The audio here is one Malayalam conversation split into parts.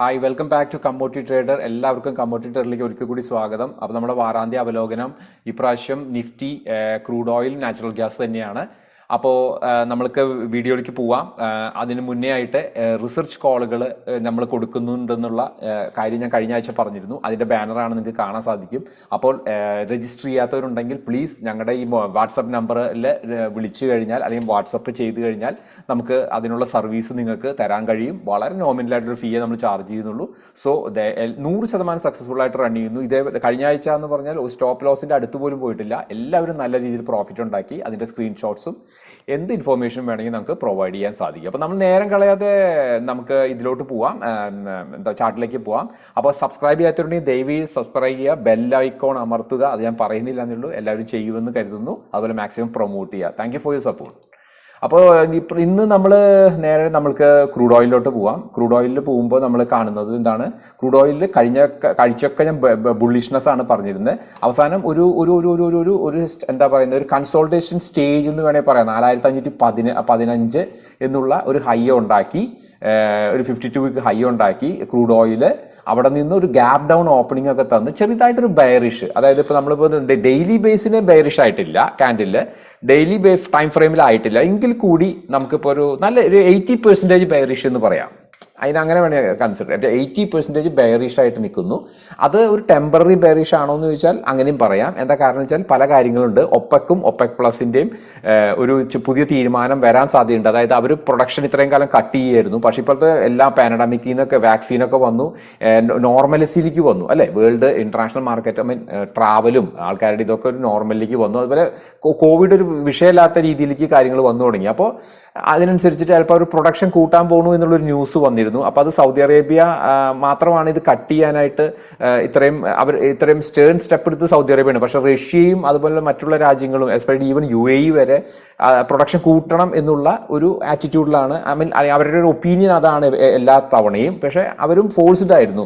Hi welcome back to commodity trader എല്ലാവർക്കും കമ്മോട്ടി ട്രേഡറിലേക്ക് ഒരിക്കൽ കൂടി സ്വാഗതം. അപ്പോൾ നമ്മുടെ വാരാന്ത്യ അവലോകനം ഇപ്രാവശ്യം Nifty crude oil natural gas തന്നെയാണ്. അപ്പോൾ നമ്മൾക്ക് വീഡിയോയിലേക്ക് പോവാം. അതിന് മുന്നേ ആയിട്ട് റിസർച്ച് കോളുകൾ നമ്മൾ കൊടുക്കുന്നുണ്ടെന്നുള്ള കാര്യം ഞാൻ കഴിഞ്ഞ ആഴ്ച പറഞ്ഞിരുന്നു. അതിന്റെ ബാനറാണ് നിങ്ങൾക്ക് കാണാൻ സാധിക്കും. അപ്പോൾ രജിസ്റ്റർ ചെയ്യാത്തവരുണ്ടെങ്കിൽ പ്ലീസ് ഞങ്ങളുടെ ഈ വാട്സപ്പ് നമ്പറിൽ വിളിച്ചു കഴിഞ്ഞാൽ അല്ലെങ്കിൽ വാട്സപ്പ് ചെയ്ത് കഴിഞ്ഞാൽ നമുക്ക് അതിനുള്ള സർവീസ് നിങ്ങൾക്ക് തരാൻ കഴിയും. വളരെ നോമിനലായിട്ടൊരു ഫീയെ നമ്മൾ ചാർജ് ചെയ്യുന്നുള്ളൂ. സോ നൂറ് ശതമാനം സക്സസ്ഫുൾ ആയിട്ട് റൺ ചെയ്യുന്നു. ഇതേ കഴിഞ്ഞ ആഴ്ച എന്ന് പറഞ്ഞാൽ സ്റ്റോപ്പ് ലോസിന്റെ അടുത്ത് പോലും പോയിട്ടില്ല. എല്ലാവരും നല്ല രീതിയിൽ പ്രോഫിറ്റ് ഉണ്ടാക്കി. അതിന്റെ സ്ക്രീൻഷോട്ട്സും എന്ത് ഇൻഫോർമേഷൻ വേണമെങ്കിൽ നമുക്ക് പ്രൊവൈഡ് ചെയ്യാൻ സാധിക്കും. അപ്പോൾ നമ്മൾ നേരം കളയാതെ നമുക്ക് ഇതിലോട്ട് പോവാം. എന്താ ചാർട്ടിലേക്ക് പോവാം. അപ്പോൾ സബ്സ്ക്രൈബ് ചെയ്യാത്തവരുണ്ടെങ്കിൽ ദയവ് സബ്സ്ക്രൈബ് ചെയ്യുക ബെൽ അമർത്തുക. അത് ഞാൻ പറയുന്നില്ല എന്നുള്ളൂ. എല്ലാവരും ചെയ്യുമെന്ന് കരുതുന്നു. അതുപോലെ മാക്സിമം പ്രൊമോട്ട് ചെയ്യുക. താങ്ക് ഫോർ യുവർ സപ്പോർട്ട് അപ്പോൾ ഇന്ന് നമ്മൾ നേരെ നമ്മൾക്ക് ക്രൂഡ് ഓയിലിലോട്ട് പോവാം. ക്രൂഡ് ഓയിലിൽ പോകുമ്പോൾ നമ്മൾ കാണുന്നത് എന്താണ്? ക്രൂഡ് ഓയിലിൽ കഴിഞ്ഞ കഴിച്ചൊക്കെ ഞാൻ ബുള്ളിഷ്നെസ് ആണ് പറഞ്ഞിരുന്നത് അവസാനം ഒരു ഒരു ഒരു ഒരു ഒരു ഒരു എന്താ പറയുന്നത്? ഒരു കൺസോൾട്ടേഷൻ സ്റ്റേജ് എന്ന് വേണമെങ്കിൽ പറയാം. നാലായിരത്തി അഞ്ഞൂറ്റി പതിന പതിനഞ്ച് എന്നുള്ള ഒരു ഹൈ ഉണ്ടാക്കി ഒരു ഫിഫ്റ്റി ടു വീക്ക് ഹൈ ഉണ്ടാക്കി ക്രൂഡ് ഓയിൽ അവിടെ നിന്ന് ഒരു ഗ്യാപ് ഡൗൺ ഓപ്പണിംഗ് ഒക്കെ തന്ന് ചെറുതായിട്ടൊരു ബെയറിഷ് അതായത് ഇപ്പോൾ നമ്മളിപ്പോൾ ഡെയിലി ബേസിനെ ബെയറിഷ് ആയിട്ടില്ല കാൻഡിൽ ഡെയിലി ബേസ് ടൈം ഫ്രെയിമിൽ ആയിട്ടില്ല. എങ്കിൽ കൂടി നമുക്കിപ്പോൾ ഒരു നല്ല ഒരു എയ്റ്റി പെർസെന്റേജ് ബെയറിഷ് എന്ന് പറയാം. അതിന് വേണേ കൺസിഡർ എയ്റ്റി പെർസെന്റേജ് ബെയറിഷ് ആയിട്ട് നിൽക്കുന്നു. അത് ഒരു ടെമ്പററി ബെയറിഷ് ആണോ എന്ന് ചോദിച്ചാൽ അങ്ങനെയും പറയാം. എന്താ കാരണം വെച്ചാൽ പല കാര്യങ്ങളുണ്ട്. ഒപ്പക്കും ഒപ്പക് പ്ലസിന്റെയും ഒരു പുതിയ തീരുമാനം വരാൻ സാധ്യതയുണ്ട്. അതായത് അവർ പ്രൊഡക്ഷൻ ഇത്രയും കാലം കട്ട് ചെയ്യുമായിരുന്നു പക്ഷേ ഇപ്പോഴത്തെ എല്ലാ പാനഡമിക്കിൽ നിന്നൊക്കെ വാക്സിനൊക്കെ വന്നു. നോർമലസിലേക്ക് വന്നു. അല്ലേ? World international market I mean ട്രാവലും ആൾക്കാരുടെ ഇതൊക്കെ ഒരു നോർമലിലേക്ക് വന്നു. അതുപോലെ കോവിഡ് ഒരു വിഷയമില്ലാത്ത രീതിയിലേക്ക് കാര്യങ്ങൾ വന്നു തുടങ്ങി. അപ്പോൾ അതിനനുസരിച്ചിട്ട് ചിലപ്പോൾ ഒരു പ്രൊഡക്ഷൻ കൂട്ടാൻ പോകണു എന്നുള്ളൊരു ന്യൂസ് വന്നിരുന്നു. അപ്പോൾ അത് സൗദി അറേബ്യ മാത്രമാണ് ഇത് കട്ട് ചെയ്യാനായിട്ട് ഇത്രയും അവർ ഇത്രയും സ്റ്റേൺ സ്റ്റെപ്പ് എടുത്ത് സൗദി അറേബ്യയാണ്. പക്ഷേ റഷ്യയും അതുപോലെ മറ്റുള്ള രാജ്യങ്ങളും എസ്പെഷ്യലി ഈവൻ യു എ വരെ പ്രൊഡക്ഷൻ കൂട്ടണം എന്നുള്ള ഒരു ആറ്റിറ്റ്യൂഡിലാണ് ഐ മീൻ അവരുടെ ഒരു ഒപ്പീനിയൻ അതാണ് എല്ലാ തവണയും. പക്ഷേ അവരും ഫോഴ്സ്ഡ് ആയിരുന്നു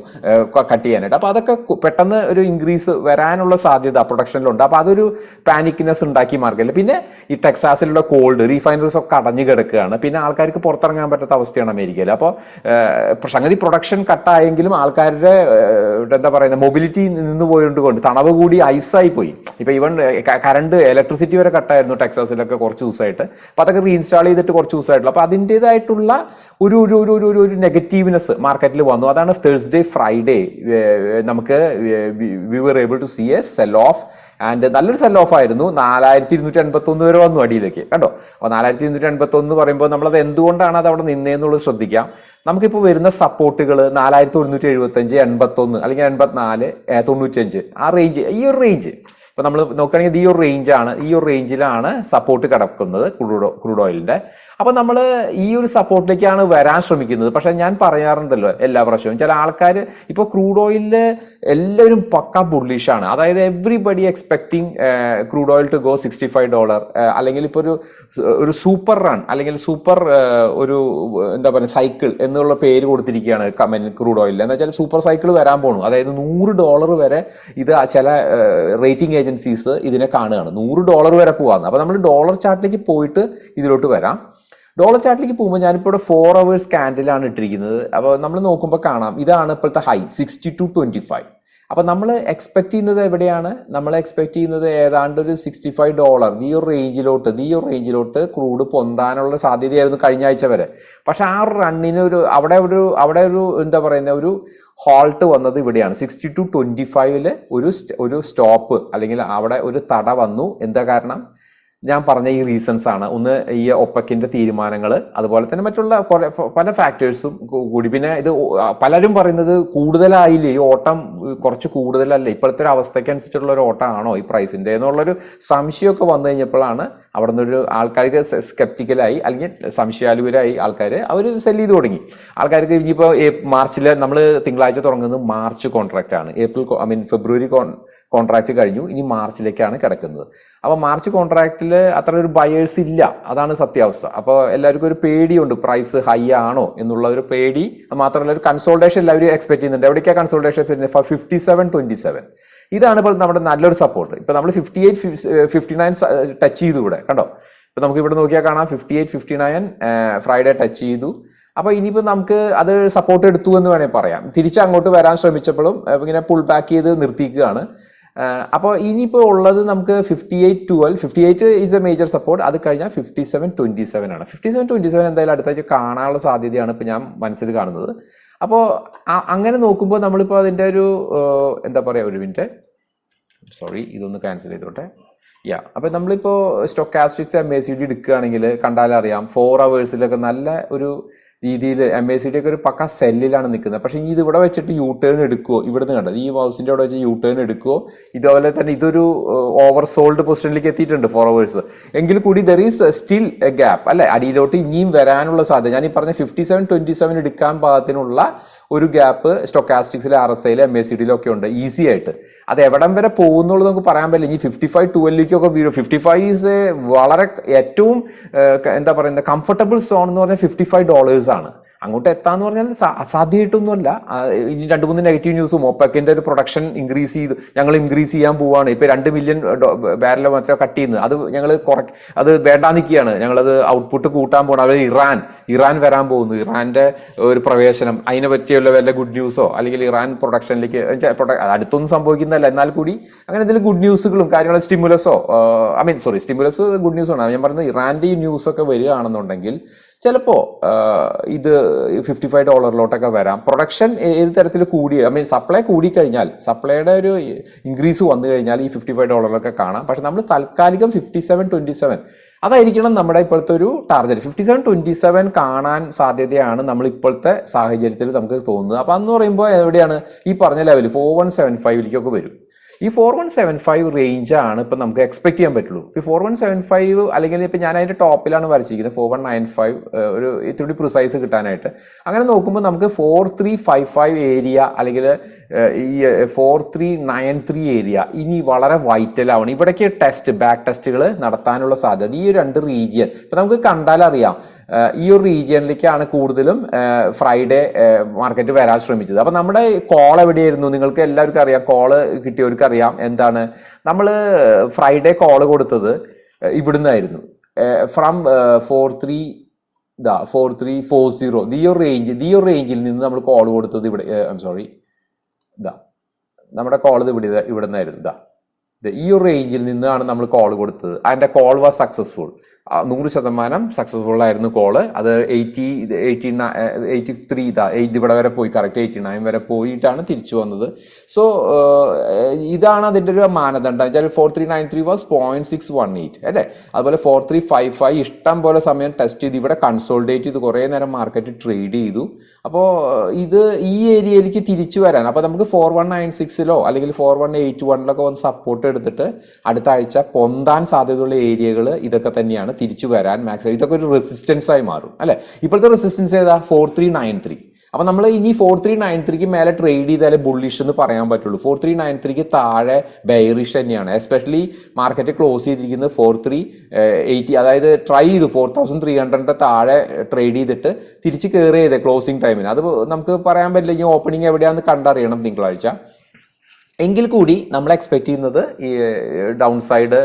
കട്ട് ചെയ്യാനായിട്ട്. അപ്പോൾ അതൊക്കെ പെട്ടെന്ന് ഒരു ഇൻക്രീസ് വരാനുള്ള സാധ്യത പ്രൊഡക്ഷനിലുണ്ട് അപ്പോൾ അതൊരു പാനിക്നെസ് ഉണ്ടാക്കി മാർക്കറ്റിൽ പിന്നെ ഈ ടെക്സാസിലുള്ള കോൾഡ് റീഫൈനറീസ് ഒക്കെ അടഞ്ഞു കിടക്കുകയാണ്. പിന്നെ ആൾക്കാർക്ക് പുറത്തിറങ്ങാൻ പറ്റാത്ത അവസ്ഥയാണ് അമേരിക്കയിൽ. അപ്പോൾ സംഗതി പ്രൊഡക്ഷൻ കട്ടായെങ്കിലും ആൾക്കാരുടെ എന്താ പറയുന്നത് മൊബിലിറ്റി നിന്ന് പോയത് കൊണ്ട് തണവ് കൂടി ഐസായി പോയി. ഇപ്പോൾ ഈവൻ കറണ്ട് ഇലക്ട്രിസിറ്റി വരെ കട്ടായിരുന്നു ടെക്സാസിലൊക്കെ കുറച്ച് ദിവസമായിട്ട്. അപ്പോൾ അതൊക്കെ റീഇൻസ്റ്റാൾ ചെയ്തിട്ട് കുറച്ച് ദിവസമായിട്ടുള്ള. അപ്പോൾ അതിന്റെതായിട്ടുള്ള ഒരു ഒരു ഒരു ഒരു ഒരു നെഗറ്റീവ്നെസ് മാർക്കറ്റിൽ വന്നു. അതാണ് തേഴ്സ്ഡേ ഫ്രൈഡേ നമുക്ക് we were able to see a sell off and നല്ലൊരു സെൽ ഓഫ് ആയിരുന്നു. നാലായിരത്തി ഇരുന്നൂറ്റി എൺപത്തി ഒന്ന് വരെ വന്നു അടിയിലേക്ക്. കണ്ടോ? അപ്പോൾ നാലായിരത്തി ഇരുന്നൂറ്റി എൺപത്തി ഒന്ന് പറയുമ്പോൾ നമ്മളത് എന്തുകൊണ്ടാണ് അത് അവിടെ നിന്നേന്നുള്ളത് ശ്രദ്ധിക്കാം. നമുക്കിപ്പോൾ വരുന്ന സപ്പോർട്ടുകൾ നാലായിരത്തി ഒരുന്നൂറ്റി എഴുപത്തഞ്ച് എൺപത്തൊന്ന് അല്ലെങ്കിൽ എൺപത്തിനാല് തൊണ്ണൂറ്റഞ്ച് ആ റേഞ്ച് ഈ ഒരു റേഞ്ച് ഇപ്പൊ നമ്മൾ നോക്കുകയാണെങ്കിൽ ഈ ഒരു റേഞ്ചാണ് ഈ ഒരു റേഞ്ചിലാണ് സപ്പോർട്ട് കിടക്കുന്നത് ക്രൂഡ് ക്രൂഡ് ഓയിലിന്റെ അപ്പൊ നമ്മൾ ഈ ഒരു സപ്പോർട്ടിലേക്കാണ് വരാൻ ശ്രമിക്കുന്നത്. പക്ഷേ ഞാൻ പറയാറുണ്ടല്ലോ എല്ലാ പ്രാവശ്യവും ചില ആൾക്കാർ ഇപ്പോൾ ക്രൂഡ് ഓയിലിൽ എല്ലാവരും പക്ക ബുള്ളിഷാണ്. അതായത് everybody expecting crude oil to go sixty five dollar അല്ലെങ്കിൽ ഇപ്പോൾ ഒരു ഒരു സൂപ്പർ റൺ അല്ലെങ്കിൽ സൂപ്പർ ഒരു എന്താ പറയുക സൈക്കിൾ എന്നുള്ള പേര് കൊടുത്തിരിക്കുകയാണ് ക്രൂഡ് ഓയിലിൽ എന്ന് വെച്ചാൽ സൂപ്പർ സൈക്കിൾ വരാൻ പോണു. അതായത് നൂറ് ഡോളർ വരെ ഇത് ചില റേറ്റിംഗ് ഏജൻസീസ് ഇതിനെ കാണുകയാണ്. നൂറ് ഡോളർ വരെ പോകാമെന്ന് അപ്പോൾ നമ്മൾ ഡോളർ ചാർട്ടിലേക്ക് പോയിട്ട് ഇതിലോട്ട് വരാം. ഡോളർ ചാർട്ടിലേക്ക് പോകുമ്പോൾ ഞാനിപ്പോൾ ഇവിടെ ഫോർ അവേഴ്സ് ക്യാൻഡിലാണ് ഇട്ടിരിക്കുന്നത്. അപ്പോൾ നമ്മൾ നോക്കുമ്പോൾ കാണാം. ഇതാണ് ഇപ്പോഴത്തെ high sixty two twenty five അപ്പോൾ നമ്മൾ എക്സ്പെക്ട് ചെയ്യുന്നത് എവിടെയാണ്? നമ്മൾ എക്സ്പെക്ട് ചെയ്യുന്നത് ഏതാണ്ട് ഒരു സിക്സ്റ്റി ഫൈവ് ഡോളർ ഈ ഒരു റേഞ്ചിലോട്ട് ഈ ഒരു റേഞ്ചിലോട്ട് ക്രൂഡ് പൊന്താനുള്ള സാധ്യതയായിരുന്നു കഴിഞ്ഞ ആഴ്ച വരെ. പക്ഷേ ആ ഒരു റണ്ണിന് ഒരു അവിടെ ഒരു അവിടെ ഒരു എന്താ പറയുന്ന ഒരു ഹോൾട്ട് വന്നത് ഇവിടെയാണ്. സിക്സ്റ്റി ടു ട്വന്റി ഫൈവിൽ ഒരു ഒരു സ്റ്റോപ്പ് അല്ലെങ്കിൽ അവിടെ ഒരു തട വന്നു. എന്താ കാരണം? ഞാൻ പറഞ്ഞ ഈ റീസൺസ് ആണ്. ഒന്ന് ഈ ഒപ്പക്കിന്റെ തീരുമാനങ്ങൾ അതുപോലെ തന്നെ മറ്റുള്ള പല ഫാക്ടേഴ്സും കൂടി. പിന്നെ ഇത് പലരും പറയുന്നത് കൂടുതലായില്ലേ? ഈ ഓട്ടം കുറച്ച് കൂടുതലല്ലേ? ഇപ്പോഴത്തെ ഒരു അവസ്ഥയ്ക്ക് അനുസരിച്ചുള്ള ഒരു ഓട്ടമാണോ ഈ പ്രൈസിന്റെ എന്നുള്ളൊരു സംശയമൊക്കെ വന്നു കഴിഞ്ഞപ്പോഴാണ് അവിടെ നിന്നൊരു ആൾക്കാർക്ക് സ്കെപ്റ്റിക്കലായി അല്ലെങ്കിൽ സംശയാലുവരായി ആൾക്കാർ അവർ സെൽ ചെയ്ത് തുടങ്ങി. ആൾക്കാർക്ക് ഇനിയിപ്പോൾ മാർച്ചിൽ നമ്മൾ തിങ്കളാഴ്ച തുടങ്ങുന്നത് മാർച്ച് കോൺട്രാക്റ്റ് ആണ്. April I mean February contract കഴിഞ്ഞു. ഇനി മാർച്ചിലേക്കാണ് കിടക്കുന്നത്. അപ്പോൾ മാർച്ച് കോൺട്രാക്റ്റിൽ അത്ര ഒരു ബയേഴ്സ് ഇല്ല. അതാണ് സത്യാവസ്ഥ. അപ്പോൾ എല്ലാവർക്കും ഒരു പേടിയുണ്ട്. പ്രൈസ് ഹൈ ആണോ എന്നുള്ള ഒരു പേടി. മാത്രമല്ല ഒരു കൺസോൾട്ടേഷൻ എല്ലാവരും എക്സ്പെക്ട് ചെയ്യുന്നുണ്ട്. എവിടേക്കാണ് consultation fifty seven twenty seven ഇതാണ് ഇപ്പോൾ നമ്മുടെ നല്ലൊരു സപ്പോർട്ട് ഇപ്പോൾ നമ്മൾ fifty eight fifty nine touch ചെയ്തു ഇവിടെ കണ്ടോ? ഇപ്പോൾ നമുക്ക് ഇവിടെ നോക്കിയാൽ കാണാം. Fifty eight fifty nine Friday touch ചെയ്തു. അപ്പോൾ ഇനിയിപ്പോൾ നമുക്ക് അത് സപ്പോർട്ട് എടുത്തു എന്ന് വേണമെങ്കിൽ പറയാം. തിരിച്ച് അങ്ങോട്ട് വരാൻ ശ്രമിച്ചപ്പോഴും ഇങ്ങനെ പുൾ ബാക്ക് ചെയ്ത് നിർത്തിക്കുകയാണ് അപ്പോൾ ഇനിയിപ്പോൾ ഉള്ളത് നമുക്ക് fifty eight twelve fifty eight is a major support അത് കഴിഞ്ഞാൽ ഫിഫ്റ്റി സെവൻ ട്വന്റി സെവൻ ആണ്. ഫിഫ്റ്റി സെവൻ ട്വന്റി സെവൻ എന്തായാലും അടുത്ത ആഴ്ച കാണാനുള്ള സാധ്യതയാണ് ഇപ്പോൾ ഞാൻ മനസ്സിൽ കാണുന്നത്. അപ്പോൾ അങ്ങനെ നോക്കുമ്പോൾ നമ്മളിപ്പോൾ അതിന്റെ ഒരു എന്താ പറയുക ഒരു മിനിറ്റ്. സോറി ഇതൊന്ന് ക്യാൻസൽ ചെയ്തോട്ടെ. യാ അപ്പോൾ നമ്മളിപ്പോൾ stochastics M A C D എടുക്കുകയാണെങ്കിൽ കണ്ടാലറിയാം ഫോർ അവേഴ്സിലൊക്കെ നല്ല ഒരു രീതിയിൽ എം എ സി ഡി ഒക്കെ ഒരു പക്ക സെല്ലിലാണ് നിൽക്കുന്നത്. പക്ഷേ ഇത് ഇവിടെ വെച്ചിട്ട് യു ടേൺ എടുക്കുമോ ഇവിടുന്ന് കണ്ടത് ഈ മൗസിന്റെ അവിടെ വെച്ച് യു ടേൺ എടുക്കുമോ ഇതുപോലെ തന്നെ ഇതൊരു ഓവർ സോൾഡ് പൊസിഷനിലേക്ക് എത്തിയിട്ടുണ്ട് ഫോർ അവേഴ്സ് എങ്കിൽ കൂടി there is still a gap അല്ലെ? അടിയിലോട്ട് ഇനിയും വരാനുള്ള സാധ്യത. ഞാൻ ഈ പറഞ്ഞ ഫിഫ്റ്റി സെവൻ ട്വന്റി സെവൻ എടുക്കാൻ പാകത്തിനുള്ള ഒരു ഗ്യാപ്പ് സ്റ്റൊക്കാസ്റ്റിക്സിലെ ആർ എസ് ഐയിലെ എം എ സി ഡിയിലൊക്കെ ഉണ്ട്. ഈസി ആയിട്ട്. അത് എവിടം വരെ പോകുന്നുള്ളത് നമുക്ക് പറയാൻ പറ്റില്ല. ഇനി ഫിഫ്റ്റി ഫൈവ് ട്വൽവിലേക്കൊക്കെ വീഴും. ഫിഫ്റ്റി ഫൈവ് ഈസ് വളരെ ഏറ്റവും എന്താ പറയുന്നത് കംഫർട്ടബിൾ സോൺ എന്ന് പറഞ്ഞാൽ ഫിഫ്റ്റി ഫൈവ് ഡോളേഴ്സ് ആണ്. അങ്ങോട്ട് എത്താന്ന് പറഞ്ഞാൽ അസാധ്യമായിട്ടൊന്നുമല്ല. ഇനി രണ്ട് മൂന്ന് നെഗറ്റീവ് ന്യൂസും ഒപ്പക്കിന്റെ ഒരു പ്രൊഡക്ഷൻ ഇൻക്രീസ് ചെയ്ത് ഞങ്ങൾ ഇൻക്രീസ് ചെയ്യാൻ പോവാണ്. ഇപ്പൊ രണ്ട് മില്യൺ ബാരലോ മറ്റോ കട്ട് ചെയ്യുന്നത്. അത് ഞങ്ങൾ കുറ അത് വേണ്ടാ നിൽക്കുകയാണ് ഞങ്ങളത് ഔട്ട്പുട്ട് കൂട്ടാൻ പോകണം അവർ ഇറാൻ ഇറാൻ വരാൻ പോകുന്നു. ഇറാന്റെ ഒരു പ്രവേശനം. അതിനെ പറ്റിയുള്ള വല്ല ഗുഡ് ന്യൂസോ അല്ലെങ്കിൽ ഇറാൻ പ്രൊഡക്ഷനിലേക്ക് അടുത്തൊന്നും സംഭവിക്കുന്നതല്ല. എന്നാൽ കൂടി അങ്ങനെ എന്തെങ്കിലും ഗുഡ് ന്യൂസുകളും കാര്യങ്ങളും സ്റ്റിമുലസോ I mean sorry stimulus good news ആണ് ഞാൻ പറയുന്നത് ഇറാന്റെ ഈ ന്യൂസൊക്കെ വരികയാണെന്നുണ്ടെങ്കിൽ ചിലപ്പോൾ ഇത് ഫിഫ്റ്റി ഫൈവ് ഡോളറിലോട്ടൊക്കെ വരാം. പ്രൊഡക്ഷൻ ഏത് തരത്തിൽ കൂടി ഐ മീൻ സപ്ലൈ കൂടിക്കഴിഞ്ഞാൽ സപ്ലൈയുടെ ഒരു ഇൻക്രീസ് വന്നു കഴിഞ്ഞാൽ ഈ ഫിഫ്റ്റി ഫൈവ് ഡോളറിലൊക്കെ കാണാം. പക്ഷെ നമ്മൾ താൽക്കാലികം ഫിഫ്റ്റി സെവൻ ട്വന്റി സെവൻ അതായിരിക്കണം നമ്മുടെ ഇപ്പോഴത്തെ ഒരു target fifty seven twenty seven കാണാൻ സാധ്യതയാണ് നമ്മൾ ഇപ്പോഴത്തെ സാഹചര്യത്തിൽ നമുക്ക് തോന്നുന്നത്. അപ്പോൾ അന്ന് പറയുമ്പോൾ എവിടെയാണ് ഈ പറഞ്ഞ ലെവൽ ഫോർ വൺ സെവൻ ഫൈവിലേക്കൊക്കെ വരും. ഈ four one seven five range ആണ് ഇപ്പം നമുക്ക് എക്സ്പെക്ട് ചെയ്യാൻ പറ്റുള്ളൂ. ഈ ഫോർ വൺ സെവൻ ഫൈവ് അല്ലെങ്കിൽ ഇപ്പം ഞാൻ അതിന്റെ ടോപ്പിലാണ് വരച്ചിരിക്കുന്നത്. ഫോർ വൺ നയൻ ഫൈവ് ഒരു ഇത്തിരി പ്രിസൈസ് കിട്ടാനായിട്ട്. അങ്ങനെ നോക്കുമ്പോൾ നമുക്ക് four three five five area അല്ലെങ്കിൽ ഈ four three nine three area ഇനി വളരെ വൈറ്റൽ വൈറ്റലാവണം ഇവിടേക്ക് ടെസ്റ്റ് ബാക്ക് ടെസ്റ്റുകൾ നടത്താനുള്ള സാധ്യത. ഈ രണ്ട് റീജിയൻ ഇപ്പം നമുക്ക് കണ്ടാലറിയാം അറിയാം. ഈ ഒരു റീജിയനിലേക്കാണ് കൂടുതലും ഫ്രൈഡേ മാർക്കറ്റ് വരാൻ ശ്രമിച്ചത്. അപ്പം നമ്മുടെ കോൾ എവിടെയായിരുന്നു? നിങ്ങൾക്ക് എല്ലാവർക്കും അറിയാം. കോൾ കിട്ടിയവർക്ക് അറിയാം. എന്താണ്? നമ്മൾ ഫ്രൈഡേ കോൾ കൊടുത്തത് ഇവിടുന്നായിരുന്നു. ഫ്രം ഫോർ ത്രീ ഇതാ ഫോർ ത്രീ ഫോർ സീറോ ദിയോ റേഞ്ച് ദിയോ റേഞ്ചിൽ നിന്ന് നമ്മൾ കോൾ കൊടുത്തത് ഇവിടെ ഐ എം സോറി ഇതാ നമ്മുടെ കോൾ ഇത് ഇവിടെ ഇവിടെ നിന്നായിരുന്നു ഇതാ ഈ ഒരു റേഞ്ചിൽ നിന്നാണ് നമ്മൾ കോൾ കൊടുത്തത്. അതിന്റെ കോൾ വാസ് സക്സസ്ഫുൾ നൂറ് ശതമാനം സക്സസ്ഫുൾ ആയിരുന്നു കോൾ അത് എയ്റ്റി എയ്റ്റി എയ്റ്റി ത്രീ ഇതാ എയ്റ്റ് ഇവിടെ വരെ പോയി കറക്റ്റ് എയ്റ്റി നയൻ വരെ പോയിട്ടാണ് തിരിച്ചു വന്നത്. സോ ഇതാണ് അതിന്റെ ഒരു മാനദണ്ഡം. വെച്ചാൽ four three nine three was point six one eight അല്ലേ? അതുപോലെ ഫോർ ത്രീ ഫൈവ് ഫൈവ് ഇഷ്ടം പോലെ സമയം ടെസ്റ്റ് ചെയ്ത് ഇവിടെ കൺസോൾഡേറ്റ് ചെയ്ത് കുറേ നേരം മാർക്കറ്റ് ട്രേഡ് ചെയ്തു. അപ്പോൾ ഇത് ഈ ഏരിയയിലേക്ക് തിരിച്ചു വരാൻ അപ്പോൾ നമുക്ക് ഫോർ വൺ നയൻ സിക്സിലോ അല്ലെങ്കിൽ ഫോർ വൺ എയ്റ്റ് വണ്ണിലൊക്കെ വന്ന് സപ്പോർട്ട് എടുത്തിട്ട് അടുത്ത ആഴ്ച പൊന്താൻ സാധ്യതയുള്ള ഏരിയകൾ ഇതൊക്കെ തന്നെയാണ് തിരിച്ചു വരാൻ. മാക്സിമം ഇതൊക്കെ ഒരു റെസിസ്റ്റൻസ് ആയി മാറും അല്ലേ? ഇപ്പോഴത്തെ റെസിസ്റ്റൻസ് ഏതാ? ഫോർ ത്രീ നയൻ ത്രീ അപ്പോൾ നമ്മൾ ഇനി ഫോർ ത്രീ നയൻ ത്രീക്ക് മേലെ ട്രേഡ് ചെയ്താലേ ബുള്ളിഷ് എന്ന് പറയാൻ പറ്റുള്ളൂ. ഫോർ ത്രീ നയൻ ത്രീക്ക് താഴെ ബെയറിഷ് തന്നെയാണ്. എസ്പെഷ്യലി മാർക്കറ്റ് ക്ലോസ് ചെയ്തിരിക്കുന്നത് ഫോർ ത്രീ എയ്റ്റി അതായത് ട്രൈ ചെയ്തു ഫോർ തൗസൻഡ് ത്രീ ഹൺഡ്രഡിന്റെ താഴെ ട്രേഡ് ചെയ്തിട്ട് തിരിച്ച് കയറി ചെയ്തേ ക്ലോസിംഗ് ടൈമിന് അത് നമുക്ക് പറയാൻ പറ്റില്ല ഇനി ഓപ്പണിംഗ് എവിടെയാണെന്ന് കണ്ടറിയണം തിങ്കളാഴ്ച. എങ്കിൽ കൂടി നമ്മൾ എക്സ്പെക്ട് ചെയ്യുന്നത് ഈ ഡൗൺ സൈഡ്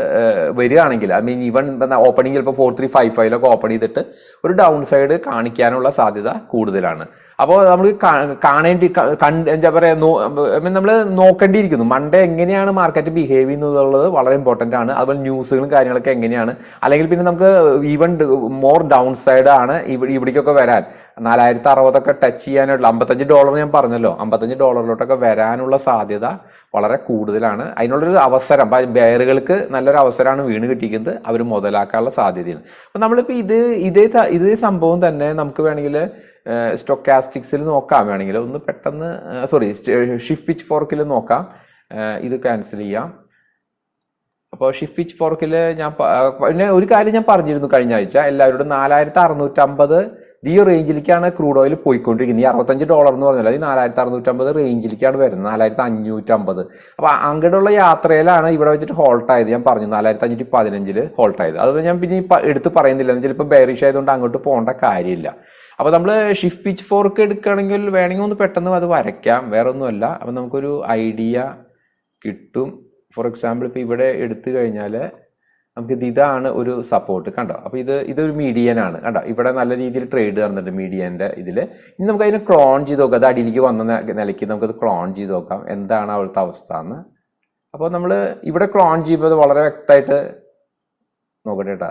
വരികയാണെങ്കിൽ ഐ മീൻ ഈവൻ ഓപ്പണിംഗ് ചിലപ്പോൾ ഫോർ ത്രീ ഫൈവ് ഫൈവിലൊക്കെ ഓപ്പൺ ചെയ്തിട്ട് ഒരു ഡൗൺ സൈഡ് കാണിക്കാനുള്ള സാധ്യത കൂടുതലാണ്. അപ്പോൾ നമ്മൾ കാണേണ്ടി കണ്ട് എന്താ പറയുക നമ്മൾ നോക്കേണ്ടിയിരിക്കുന്നു. മൺഡേ എങ്ങനെയാണ് മാർക്കറ്റ് ബിഹേവ് ചെയ്യുന്നത് വളരെ ഇമ്പോർട്ടന്റ് ആണ്. അതുപോലെ ന്യൂസുകളും കാര്യങ്ങളൊക്കെ എങ്ങനെയാണ്? അല്ലെങ്കിൽ പിന്നെ നമുക്ക് ഈവൻ മോർ ഡൗൺ സൈഡ് ആണ് ഇവിടെ ഇവിടേക്കൊക്കെ വരാൻ. നാലായിരത്തി അറുപതൊക്കെ ടച്ച് ചെയ്യാനുള്ള അമ്പത്തഞ്ച് ഡോളർ ഞാൻ പറഞ്ഞല്ലോ. അമ്പത്തഞ്ച് ഡോളറിലോട്ടൊക്കെ വരാനുള്ള സാധ്യത വളരെ കൂടുതലാണ്. അതിനുള്ളൊരു അവസരം ബെയറുകൾക്ക് നല്ലൊരു അവസരമാണ് വീണ് കിട്ടിയിരിക്കുന്നത്. അവർ മുതലാക്കാനുള്ള സാധ്യതയാണ്. അപ്പം നമ്മളിപ്പോൾ ഇത് ഇതേ ഇതേ സംഭവം തന്നെ നമുക്ക് വേണമെങ്കിൽ സ്റ്റൊക്കാസ്റ്റിക്സിൽ നോക്കാം. വേണമെങ്കിൽ ഒന്ന് പെട്ടെന്ന് സോറി ഷിഫ്റ്റ് പിച്ച് ഫോർക്കിൽ നോക്കാം. ഇത് ക്യാൻസൽ ചെയ്യാം. അപ്പോൾ പിച്ച് ഫോർക്കിൽ ഞാൻ പിന്നെ ഒരു കാര്യം ഞാൻ പറഞ്ഞിരുന്നു കഴിഞ്ഞ ആഴ്ച. എല്ലാവരോടും നാലായിരത്തി അറുന്നൂറ്റമ്പത് ഈ റേഞ്ചിലേക്കാണ് ക്രൂഡ് ഓയിൽ പോയിക്കൊണ്ടിരിക്കുന്നത്. ഈ അറുപത്തഞ്ച് ഡോളർ എന്ന് പറഞ്ഞാൽ ഈ നാലായിരത്തി അറുന്നൂറ്റമ്പത് റേഞ്ചിലേക്കാണ് വരുന്നത്. നാലായിരത്തി അഞ്ഞൂറ്റമ്പത് അപ്പോൾ അങ്ങോട്ടുള്ള യാത്രയിലാണ് ഇവിടെ വെച്ചിട്ട് ഹോൾട്ട് ആയത്. ഞാൻ പറഞ്ഞു നാലായിരത്തി അഞ്ഞൂറ്റി പതിനഞ്ചിൽ ഹോൾട്ട് ആയത്. അത് ഞാൻ പിന്നെ എടുത്ത് പറയുന്നില്ല. എന്ന് ചിലപ്പോൾ ബെയറിഷ് ആയതുകൊണ്ട് അങ്ങോട്ട് പോകേണ്ട കാര്യമില്ല. അപ്പോൾ നമ്മൾ ഷിഫ്റ്റ് പിച്ച് ഫോർക്ക് എടുക്കുകയാണെങ്കിൽ വേണമെങ്കിൽ ഒന്ന് പെട്ടെന്ന് അത് വരയ്ക്കാം. വേറെ ഒന്നുമല്ല അപ്പോൾ നമുക്കൊരു ഐഡിയ കിട്ടും. ഫോർ എക്സാമ്പിൾ ഇപ്പോൾ ഇവിടെ എടുത്തു കഴിഞ്ഞാൽ നമുക്ക് ഇത് ഇതാണ് ഒരു സപ്പോർട്ട് കണ്ടോ? അപ്പോൾ ഇത് ഇതൊരു മീഡിയൻ ആണ്. കണ്ടോ? ഇവിടെ നല്ല രീതിയിൽ ട്രേഡ് നടന്നിട്ടുണ്ട് മീഡിയന്റെ ഇതിൽ ഇനി നമുക്ക് അതിനെ ക്ലോൺ ചെയ്ത് നോക്കാം. അത് അടിയിലേക്ക് വന്ന നിലയ്ക്ക് നമുക്കത് ക്ലോൺ ചെയ്ത് നോക്കാം. എന്താണ് അവിടുത്തെ അവസ്ഥ എന്ന് അപ്പോൾ നമ്മൾ ഇവിടെ ക്ലോൺ ചെയ്യുമ്പോൾ വളരെ വ്യക്തമായിട്ട് നോക്കട്ടെ കേട്ടോ.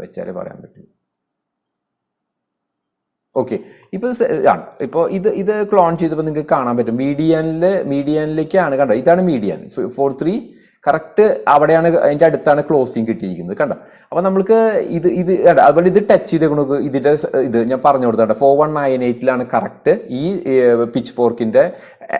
വെച്ചാലേ പറയാൻ പറ്റും. ഓക്കെ ഇപ്പോൾ ആണ് ഇപ്പോൾ ഇത് ഇത് ക്ലോൺ ചെയ്തപ്പോൾ നിങ്ങൾക്ക് കാണാൻ പറ്റും. മീഡിയനിൽ മീഡിയനിലേക്കാണ് കണ്ടോ ഇതാണ് മീഡിയൻ. ഫോർ ത്രീ കറക്റ്റ് അവിടെയാണ് അതിന്റെ അടുത്താണ് ക്ലോസിങ് കിട്ടിയിരിക്കുന്നത് കണ്ട? അപ്പൊ നമ്മൾക്ക് ഇത് ഇത് അതുപോലെ ഇത് ടച്ച് ചെയ്തേക്കണു ഇതിന്റെ സ- ഇത് ഞാൻ പറഞ്ഞു കൊടുത്തു ഫോർ വൺ നയൻ എയ്റ്റിലാണ് കറക്റ്റ് ഈ പിച്ച് ഫോർക്കിന്റെ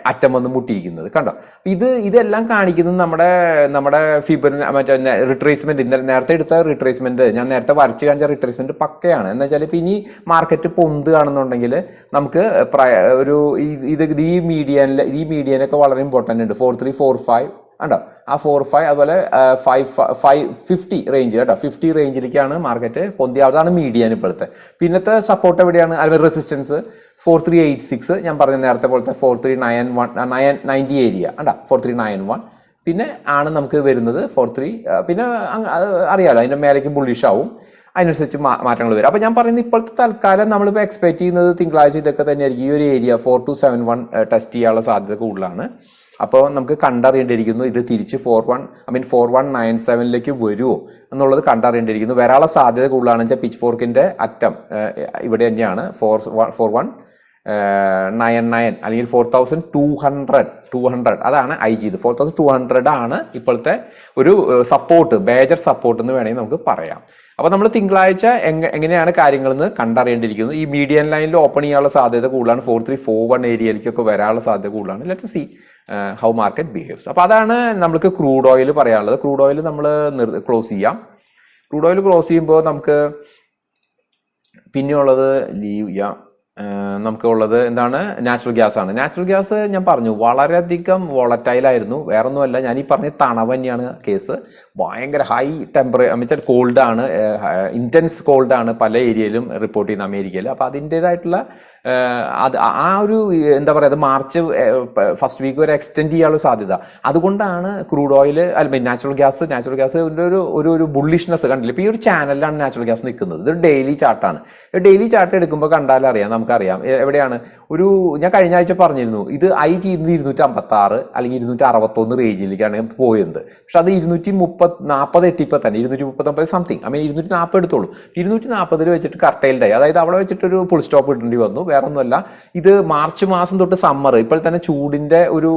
അറ്റം വന്ന് മുട്ടിയിരിക്കുന്നത് കണ്ടോ? ഇത് ഇതെല്ലാം കാണിക്കുന്നത് നമ്മുടെ നമ്മുടെ ഫിബർ മറ്റേ റിട്രേസ്മെന്റ് നേരത്തെ എടുത്ത റിട്രേസ്മെന്റ് ഞാൻ നേരത്തെ വരച്ച് കാണിച്ച റിട്രേസ്മെന്റ് പക്കയാണ്. എന്ന് വെച്ചാൽ ഇപ്പൊ ഇനി മാർക്കറ്റ് പൊന്ത് കാണുന്നുണ്ടെങ്കിൽ നമുക്ക് ഒരു ഇത് ഈ മീഡിയനിൽ ഈ മീഡിയനൊക്കെ വളരെ ഇമ്പോർട്ടന്റ് ഉണ്ട്. ഫോർ ത്രീ ഫോർ ഫൈവ് ഉണ്ടോ ആ ഫോർ ഫൈവ് അതുപോലെ ഫൈവ് ഫൈവ് ഫിഫ്റ്റി റേഞ്ച് കേട്ടോ. ഫിഫ്റ്റി റേഞ്ചിലേക്കാണ് മാർക്കറ്റ് പൊന്തി അതാണ് മീഡിയൻ ഇപ്പോഴത്തെ. പിന്നത്തെ സപ്പോർട്ട് എവിടെയാണ്? അതുപോലെ resistance four three eight six ഞാൻ പറഞ്ഞ നേരത്തെ പോലത്തെ four three nine one nine ninety area കണ്ടോ? ഫോർ ത്രീ നയൻ വൺ പിന്നെ ആണ് നമുക്ക് വരുന്നത് ഫോർ ത്രീ പിന്നെ അറിയാലോ അതിന്റെ മേലേക്ക് ബുള്ളിഷ് ആവും. അതിനനുസരിച്ച് മാറ്റങ്ങൾ വരും. അപ്പോൾ ഞാൻ പറയുന്നത് ഇപ്പോഴത്തെ തൽക്കാലം നമ്മളിപ്പോൾ എക്സ്പെക്ട് ചെയ്യുന്നത് തിങ്കളാഴ്ച ഇതൊക്കെ തന്നെയായിരിക്കും. ഈ ഒരു area four two seven one test ചെയ്യാനുള്ള സാധ്യത കൂടുതലാണ്. അപ്പോൾ നമുക്ക് കണ്ടറിയേണ്ടിയിരിക്കുന്നു ഇത് തിരിച്ച് four one I mean four one nine സെവനിലേക്ക് വരുമോ എന്നുള്ളത് കണ്ടറിയേണ്ടിയിരിക്കുന്നു. വരാനുള്ള സാധ്യത കൂടുതലാണെന്ന് വെച്ചാൽ പിച്ച് ഫോർക്കിന്റെ അറ്റം ഇവിടെ തന്നെയാണ്. Four four one nine nine അല്ലെങ്കിൽ four thousand two hundred two hundred അതാണ് ഐ ജി ഇത്. ഫോർ തൗസൻഡ് ടു ഹൺഡ്രഡ് ആണ് ഇപ്പോഴത്തെ ഒരു സപ്പോർട്ട് മേജർ സപ്പോർട്ട് എന്ന് വേണമെങ്കിൽ നമുക്ക് പറയാം. അപ്പോൾ നമ്മൾ തിങ്കളാഴ്ച എങ്ങ എങ്ങനെയാണ് കാര്യങ്ങളെന്ന് കണ്ടറിയേണ്ടിയിരിക്കുന്നത് ഈ മീഡിയൻ ലൈനിൽ ഓപ്പൺ ചെയ്യാനുള്ള സാധ്യത കൂടുതലാണ്. ഫോർ ത്രീ ഫോർ വൺ ഏരിയയിലേക്കൊക്കെ വരാനുള്ള സാധ്യത കൂടുതലാണ്. Let see how market behaves അപ്പോൾ അതാണ് നമുക്ക് ക്രൂഡ് ഓയിൽ പറയാനുള്ളത്. ക്രൂഡ് ഓയിൽ നമ്മൾ ക്ലോസ് ചെയ്യാം. ക്രൂഡ് ഓയിൽ ക്ലോസ് ചെയ്യുമ്പോൾ നമുക്ക് പിന്നെയുള്ളത് ലീവ് ചെയ്യാം. നമുക്ക് ഉള്ളത് എന്താണ്? നാച്ചുറൽ ഗ്യാസ് ആണ്. നാച്ചുറൽ ഗ്യാസ് ഞാൻ പറഞ്ഞു വളരെയധികം വോളറ്റൈലായിരുന്നു വേറൊന്നുമല്ല വേറെ ഞാൻ ഈ പറഞ്ഞ തണവ് തന്നെയാണ് കേസ് ഭയങ്കര ഹൈ ടെമ്പറേച്ചർ വെച്ചാൽ കോൾഡാണ് ഇന്റൻസ് കോൾഡാണ് പല ഏരിയയിലും റിപ്പോർട്ട് ചെയ്യുന്ന അമേരിക്കയിൽ. അപ്പോൾ അതിന്റേതായിട്ടുള്ള അത് ആ ഒരു എന്താ പറയുക അത് മാർച്ച് ഫസ്റ്റ് വീക്ക് വരെ എക്സ്റ്റെൻഡ് ചെയ്യാനുള്ള സാധ്യത. അതുകൊണ്ടാണ് ക്രൂഡ് ഓയിൽ അല്ല നാച്ചുറൽ ഗ്യാസ് നാച്ചുറൽ ഗ്യാസ് ഒരു ഒരു ഒരു ബുള്ളിഷ്നെസ് കണ്ടില്ല? ഇപ്പോൾ ഈ ഒരു ചാനലിലാണ് നാച്ചുറൽ ഗ്യാസ് നിൽക്കുന്നത്. ഇത് ഡെയിലി ചാർട്ടാണ് ഡെയിലി ചാർട്ട് എടുക്കുമ്പോൾ കണ്ടാൽ അറിയാം നമുക്കറിയാം. എവിടെയാണ്? ഒരു ഞാൻ കഴിഞ്ഞ ആഴ്ച പറഞ്ഞിരുന്നു ഇത് ഐ ചെയ്യുന്നത് ഇരുന്നൂറ്റി അമ്പത്തി ആറ് അല്ലെങ്കിൽ ഇരുന്നൂറ്റി അറുപത്തൊന്ന് റേഞ്ചിലേക്കാണ് പോയത്. പക്ഷെ അത് ഇരുന്നൂറ്റി മുപ്പത് നാൽപ്പത് എത്തിയപ്പോൾ തന്നെ ഇരുന്നൂറ്റി മുപ്പത്തൊമ്പത് സംതിങ് ഐ മീൻ ഇരുന്നൂറ്റി നാൽപ്പത് എടുത്തോളൂ. ഇരുന്നൂറ്റി നാൽപ്പതിൽ വെച്ചിട്ട് കർട്ടൈൽഡായി അതായത് അവിടെ വെച്ചിട്ട് ഒരു ഫുൾ സ്റ്റോപ്പ് ഇടേണ്ടി വന്നു. വേറെ ഒന്നുമല്ല ഇത് മാർച്ച് മാസം തൊട്ട് സമ്മർ ഇപ്പോൾ തന്നെ ചൂടിന്റെ ഒരു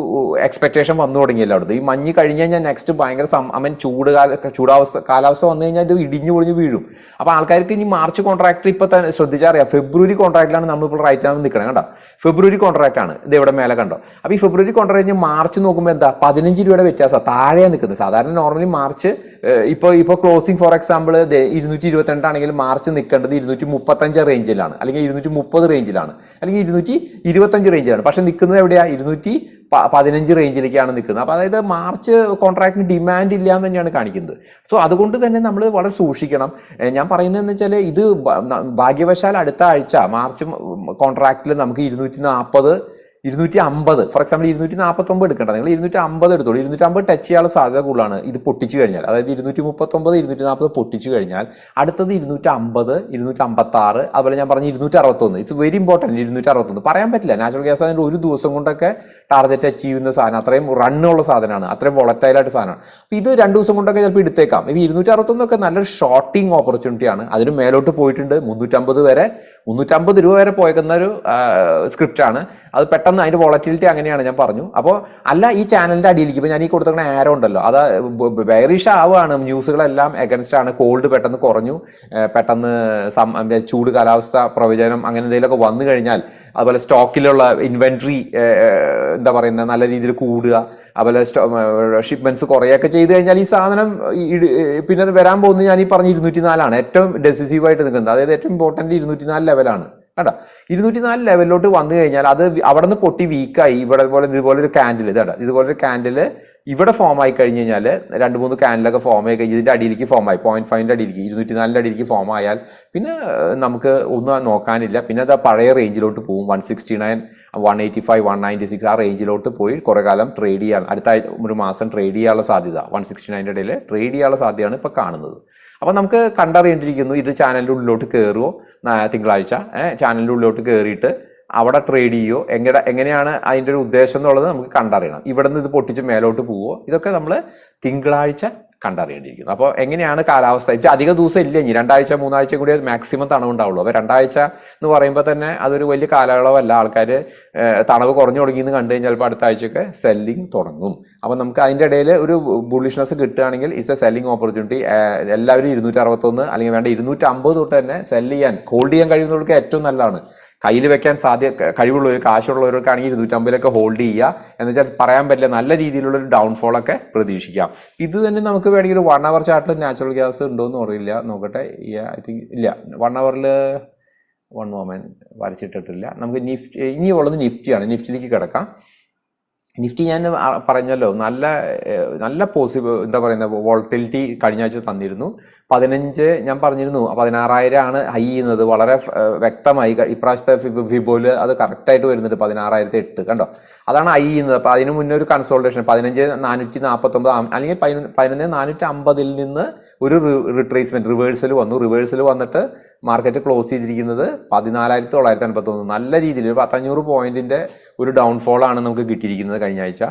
എക്സ്പെക്ടേഷൻ വന്നു തുടങ്ങിയല്ലോ അവിടുത്തെ ഈ മഞ്ഞ് കഴിഞ്ഞ് കഴിഞ്ഞാൽ നെക്സ്റ്റ് ഭയങ്കര ഐ മീൻ ചൂട് കാല ചൂടാവസ്ഥ കാലാവസ്ഥ വന്നു കഴിഞ്ഞാൽ ഇത് ഇടിഞ്ഞു പൊളിഞ്ഞ് വീഴും. അപ്പോൾ ആൾക്കാർക്ക് ഇനി മാർച്ച് കോൺട്രാക്ട് ഇപ്പോൾ തന്നെ ശ്രദ്ധിച്ചറിയാം. ഫെബ്രുവരി കോൺട്രാക്റ്റിലാണ് നമ്മളിപ്പോൾ റൈറ്റ് ആണെന്ന് നിൽക്കണം കണ്ടോ? ഫെബ്രുവരി കോൺട്രാക്റ്റ് ആണ്. ഇത് ഇവിടെ മേലെ കണ്ടോ? അപ്പോൾ ഈ ഫെബ്രുവരി കോൺട്രാക്ട് കഴിഞ്ഞ് മാർച്ച് നോക്കുമ്പോൾ എന്താ? പതിനഞ്ച് രൂപയുടെ വ്യത്യാസം. താഴെയാണ് നിൽക്കുന്നത് സാധാരണ നോർമലി മാർച്ച് ഇപ്പോൾ ഇപ്പോൾ ക്ലോസിംഗ് ഫോർ എക്സാമ്പിൾ ഇരുന്നൂറ്റി ഇരുപത്തിരണ്ടാണെങ്കിൽ മാർച്ച് നിൽക്കേണ്ടത് ഇരുന്നൂറ്റി മുപ്പത്തഞ്ച് റേഞ്ചിലാണ് അല്ലെങ്കിൽ ഇരുന്നൂറ്റി മുപ്പത് റേഞ്ചിലാണ് അല്ലെങ്കിൽ ഇരുന്നൂറ്റി ഇരുപത്തഞ്ച് റേഞ്ചിലാണ് പക്ഷേ നിൽക്കുന്നത് എവിടെയാണ് ഇരുന്നൂറ്റി പതിനഞ്ച് റേഞ്ചിലേക്കാണ് നിൽക്കുന്നത്. അപ്പോൾ അതായത് മാർച്ച് കോൺട്രാക്റ്റിന് ഡിമാൻഡ് ഇല്ല എന്ന് തന്നെയാണ് കാണിക്കുന്നത്. സോ അതുകൊണ്ട് തന്നെ നമ്മൾ വളരെ സൂക്ഷിക്കണം. ഞാൻ പറയുന്നതെന്ന് വെച്ചാൽ ഇത് ഭാഗ്യവശാൽ അടുത്ത ആഴ്ച മാർച്ച് കോൺട്രാക്റ്റിൽ നമുക്ക് ഇരുന്നൂറ്റി നാൽപ്പത് ഇരുന്നൂറ്റി അമ്പത് ഫോർ എക്സാമ്പിൾ ഇരുന്നൂറ്റി നാൽപ്പത്തൊമ്പത് എടുക്കണ്ട. നിങ്ങൾ ഇരുന്നൂറ്റി അമ്പത് എടുത്തോളൂ. ഇരുന്നൂറ്റി അമ്പത് ടച്ച് ചെയ്യാനുള്ള സാധ്യത കൂടുതലാണ്. ഇത് പൊട്ടിച്ചു കഴിഞ്ഞാൽ. അതായത് ഇരുന്നൂറ്റി മുപ്പത്തൊമ്പത് ഇരുന്നൂറ്റി നാൽപ്പത് പൊട്ടിച്ചു കഴിഞ്ഞാൽ അടുത്തത് ഇരുന്നൂറ്റി അമ്പത് ഇരുന്നൂറ്റി അമ്പത്തി ആറ് അതുപോലെ ഞാൻ പറഞ്ഞ ഇരുന്നൂറ്റി അറുപത്തൊന്ന് ഇറ്റ്സ് വെരി ഇമ്പോർട്ടന്റ് ഇരുന്നൂറ്റി അറുപത്തൊന്ന് പറയാൻ പറ്റില്ല. നാച്ചുറൽ ഗ്യാസ് അതിന്റെ ഒരു ദിവസം കൊണ്ടൊക്കെ ടാർഗറ്റ് അച്ചീവ് ചെയ്യുന്ന സാധനം അത്രയും റണ്ണുള്ള സാധനമാണ്. അത്രയും വോളറ്റൈലായിട്ട് സാധനമാണ്. അപ്പോൾ ഇത് രണ്ട് ദിവസം കൊണ്ടൊക്കെ ചിലപ്പോൾ എടുത്തേക്കാം. ഇപ്പോൾ ഇരുന്നൂറ്റി അറുപത്തൊന്നൊക്കെ നല്ലൊരു ഷോർട്ടിങ് ഓപ്പർച്യൂണിറ്റിയാണ് അതിന് മേലോട്ട് പോയിട്ടുണ്ട്. മുന്നൂറ്റമ്പത് വരെ മുന്നൂറ്റമ്പത് രൂപ വരെ പോയേക്കുന്ന ഒരു സ്ക്രിപ്റ്റ് ആണ് അത് പെട്ടെന്ന് അതിന്റെ വോളറ്റിലിറ്റി അങ്ങനെയാണ് ഞാൻ പറഞ്ഞു. അപ്പോൾ അല്ല ഈ ചാനലിന്റെ അടിയിലേക്ക് ഇപ്പോൾ ഞാൻ ഈ കൊടുത്തിരിക്കുന്ന ആരോ ഉണ്ടല്ലോ. അത് ബെയറിഷ് ആവുകയാണ്. ന്യൂസുകളെല്ലാം എഗൻസ്റ്റ് ആണ്. കോൾഡ് പെട്ടെന്ന് കുറഞ്ഞു. പെട്ടെന്ന് ചൂട് കാലാവസ്ഥ പ്രവചനം അങ്ങനെ എന്തെങ്കിലുമൊക്കെ വന്നു കഴിഞ്ഞാൽ അതുപോലെ സ്റ്റോക്കിലുള്ള ഇൻവെൻട്രി എന്താ പറയുന്നത് നല്ല രീതിയിൽ കൂടുക അതുപോലെ ഷിപ്മെന്റ്സ് കുറയൊക്കെ ചെയ്തു കഴിഞ്ഞാൽ ഈ സാധനം പിന്നെ വരാൻ പോകുന്നത് ഞാൻ ഈ പറഞ്ഞ ഇരുന്നൂറ്റി നാലാണ് ഏറ്റവും ഡെസിസീവ് ആയിട്ട് നിൽക്കുന്നത്. അതായത് ഏറ്റവും ഇമ്പോർട്ടന്റ് ഇരുന്നൂറ്റി നാല് ലെവലാണ് കണ്ടോ? ഇരുന്നൂറ്റി നാല് ലെവലിലോട്ട് വന്നു കഴിഞ്ഞാൽ അത് അവിടെ നിന്ന് പൊട്ടി വീക്കായി ഇവിടെ പോലെ ഇതുപോലെ ഒരു കാൻഡിൽ ഇതാ ഇതുപോലെ ഒരു കാൻഡിൽ ഇവിടെ ഫോം ആയി കഴിഞ്ഞ് കഴിഞ്ഞാൽ രണ്ട് മൂന്ന് കാൻഡിലൊക്കെ ഫോം ആയി കഴിഞ്ഞ് ഇതിന്റെ അടിയിലേക്ക് ഫോം ആയി. പോയിന്റ് ഫൈവിന്റെ അടിയിലേക്ക് ഇരുന്നൂറ്റി നാലിന്റെ അടിയിലേക്ക് ഫോം ആയാൽ പിന്നെ നമുക്ക് ഒന്നും നോക്കാനില്ല. പിന്നെ അത് പഴയ റേഞ്ചിലോട്ട് പോകും one sixty nine one eighty five one ninety six ആ റേഞ്ചിലോട്ട് പോയി കുറെ കാലം ട്രേഡ് ചെയ്യാൻ അടുത്ത ഒരു മാസം ട്രേഡ് ചെയ്യാനുള്ള സാധ്യത. വൺ സിക്സ്റ്റി നയന്റെ ഇടയിൽ ട്രേഡ് ചെയ്യാനുള്ള സാധ്യതയാണ് ഇപ്പോൾ കാണുന്നത്. അപ്പോൾ നമുക്ക് കണ്ടറിയേണ്ടിയിരിക്കുന്നു ഇത് ചാനലിന്റെ ഉള്ളിലോട്ട് കയറുമോ തിങ്കളാഴ്ച ചാനലിന്റെ ഉള്ളിലോട്ട് കയറിയിട്ട് അവിടെ ട്രേഡ് ചെയ്യുമോ എങ്ങനെ എങ്ങനെയാണ് അതിന്റെ ഒരു ഉദ്ദേശം എന്നുള്ളത് നമുക്ക് കണ്ടറിയണം. ഇവിടെ നിന്ന് ഇത് പൊട്ടിച്ച് മേലോട്ട് പോവുമോ ഇതൊക്കെ നമ്മൾ തിങ്കളാഴ്ച കണ്ടറിയേണ്ടിയിരിക്കുന്നു. അപ്പോൾ എങ്ങനെയാണ് കാലാവസ്ഥ? അധിക ദിവസം ഇല്ല ഇനി. രണ്ടാഴ്ച മൂന്നാഴ്ച കൂടി മാക്സിമം തണവുണ്ടാവുള്ളൂ. അപ്പോൾ രണ്ടാഴ്ച എന്ന് പറയുമ്പോൾ തന്നെ അതൊരു വലിയ കാലയളവല്ല. ആൾക്കാർ തണവ് കുറഞ്ഞു തുടങ്ങിയെന്ന് കണ്ടു കഴിഞ്ഞാൽ ചിലപ്പോൾ അടുത്ത ആഴ്ചയൊക്കെ സെല്ലിംഗ് തുടങ്ങും. അപ്പോൾ നമുക്ക് അതിന്റെ ഇടയിൽ ഒരു ബുള്ളിഷ്നസ് കിട്ടുകയാണെങ്കിൽ ഇറ്റ്സ് എ സെല്ലിംഗ് ഓപ്പർച്യൂണിറ്റി എല്ലാവരും ഇരുന്നൂറ്റി അറുപത്തൊന്ന് അല്ലെങ്കിൽ വേണ്ട ഇരുന്നൂറ്റി തൊട്ട് തന്നെ സെല്ല് ചെയ്യാൻ ഹോൾഡ് ചെയ്യാൻ കഴിയുന്നവർക്ക് ഏറ്റവും നല്ലതാണ്. കയ്യിൽ വെക്കാൻ സാധ്യ കഴിവുള്ളവർ കാശുള്ളവർക്കാണെങ്കിൽ ഇരുന്നൂറ്റമ്പതിലൊക്കെ ഹോൾഡ് ചെയ്യുക. എന്ന് വെച്ചാൽ പറയാൻ പറ്റില്ല നല്ല രീതിയിലുള്ള ഒരു ഡൗൺഫോൾ ഒക്കെ പ്രതീക്ഷിക്കാം. ഇത് തന്നെ നമുക്ക് വേണമെങ്കിൽ ഒരു വൺ അവർ ചാർട്ടിൽ നാച്ചുറൽ ഗ്യാസ് ഉണ്ടോ എന്ന് അറിയില്ല. നോക്കട്ടെ. ഐ തിങ്ക് ഇല്ല. വൺ അവറിൽ വൺ മോമൻ വരച്ചിട്ടിട്ടില്ല. നമുക്ക് നിഫ്റ്റി ഇനി ഉള്ളത് നിഫ്റ്റിയാണ് നിഫ്റ്റിയിലേക്ക് കിടക്കാം. നിഫ്റ്റി ഞാൻ പറഞ്ഞല്ലോ. നല്ല നല്ല പോസിബിൾ എന്താ പറയുന്നത് വോൾട്ടിലിറ്റി കഴിഞ്ഞ ആഴ്ച തന്നിരുന്നു. പതിനഞ്ച് ഞാൻ പറഞ്ഞിരുന്നു പതിനാറായിരം ആണ് ഹൈ ചെയ്യുന്നത്. വളരെ വ്യക്തമായി ഇപ്രാവശ്യത്തെ ഫിബോയിൽ അത് കറക്റ്റായിട്ട് വരുന്നുണ്ട് പതിനാറായിരത്തി എട്ട് കണ്ടോ? അതാണ് ഹൈ ചെയ്യുന്നത്. അപ്പോൾ അതിന് മുന്നേ ഒരു കൺസോൾട്ടേഷൻ പതിനഞ്ച് നാനൂറ്റി നാൽപ്പത്തൊമ്പത് അല്ലെങ്കിൽ പതിനൊന്ന് നാനൂറ്റി അമ്പതിൽ നിന്ന് ഒരു റിട്രേസ്മെന്റ് റിവേഴ്സൽ വന്നു. റിവേഴ്സൽ വന്നിട്ട് മാർക്കറ്റ് ക്ലോസ് ചെയ്തിരിക്കുന്നത് പതിനാലായിരത്തി തൊള്ളായിരത്തി അൻപത്തൊന്ന്. നല്ല രീതിയിൽ ഒരു പത്തഞ്ഞൂറ് പോയിന്റിന്റെ ഒരു ഡൗൺഫോളാണ് നമുക്ക് കിട്ടിയിരിക്കുന്നത് കഴിഞ്ഞ ആഴ്ച.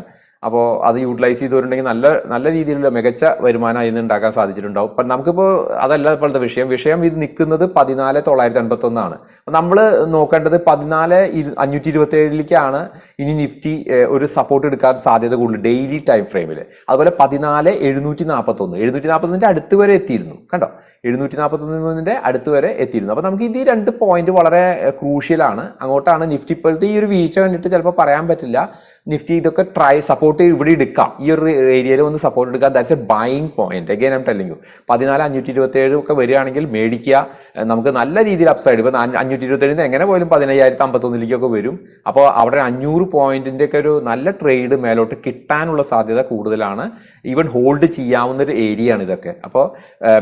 അപ്പോൾ അത് യൂട്ടിലൈസ് ചെയ്തവരുണ്ടെങ്കിൽ നല്ല നല്ല രീതിയിലുള്ള മികച്ച വരുമാനം അതിൽ നിന്ന് ഉണ്ടാക്കാൻ സാധിച്ചിട്ടുണ്ടാവും. അപ്പം നമുക്കിപ്പോൾ അതല്ല ഇപ്പോഴത്തെ വിഷയം. വിഷയം ഇത് നിൽക്കുന്നത് പതിനാല് തൊള്ളായിരത്തി അൻപത്തൊന്നാണ് നമ്മൾ നോക്കേണ്ടത് പതിനാല് അഞ്ഞൂറ്റി ഇരുപത്തി ഏഴിലേക്കാണ് ഇനി നിഫ്റ്റി ഒരു സപ്പോർട്ട് എടുക്കാൻ സാധ്യത കൂടുതൽ ഡെയിലി ടൈം ഫ്രെയിമിൽ അതുപോലെ പതിനാല് എഴുന്നൂറ്റി നാൽപ്പത്തൊന്ന് എഴുന്നൂറ്റി നാൽപ്പത്തൊന്നിന്റെ അടുത്ത് വരെ എത്തിയിരുന്നു. കണ്ടോ? എഴുന്നൂറ്റി നാൽപ്പത്തൊന്നിന്റെ അടുത്ത് വരെ എത്തിയിരുന്നു. അപ്പോൾ നമുക്ക് ഇത് ഈ രണ്ട് പോയിന്റ് വളരെ ക്രൂഷ്യലാണ് അങ്ങോട്ടാണ് നിഫ്റ്റി ഇപ്പോഴത്തെ ഈ ഒരു വീഴ്ച കണ്ടിട്ട് ചിലപ്പോൾ പറയാൻ പറ്റില്ല. നിഫ്റ്റി ഇതൊക്കെ ട്രൈ സപ്പോർട്ട് ഇവിടെ എടുക്കാം. ഈ ഒരു ഏരിയയിൽ ഒന്ന് സപ്പോർട്ട് എടുക്കാം. That's a buying point again I'm telling you പതിനാല് അഞ്ഞൂറ്റി ഇരുപത്തി ഏഴ് ഒക്കെ വരികയാണെങ്കിൽ മേടിക്കുക. നമുക്ക് നല്ല രീതിയിൽ അപ്സൈഡ് ഇപ്പോൾ അഞ്ഞൂറ്റി ഇരുപത്തി ഏഴിൽ എങ്ങനെ പോലും പതിനയ്യായിരത്തി അമ്പത്തൊന്നിലേക്കൊക്കെ വരും. അപ്പോൾ അവിടെ അഞ്ഞൂറ് പോയിന്റിന്റെ ഒക്കെ ഒരു നല്ല ട്രേഡ് മേലോട്ട് കിട്ടാനുള്ള സാധ്യത കൂടുതലാണ്. ഈവൻ ഹോൾഡ് ചെയ്യാവുന്ന ഒരു ഏരിയ ആണ് ഇതൊക്കെ അപ്പോൾ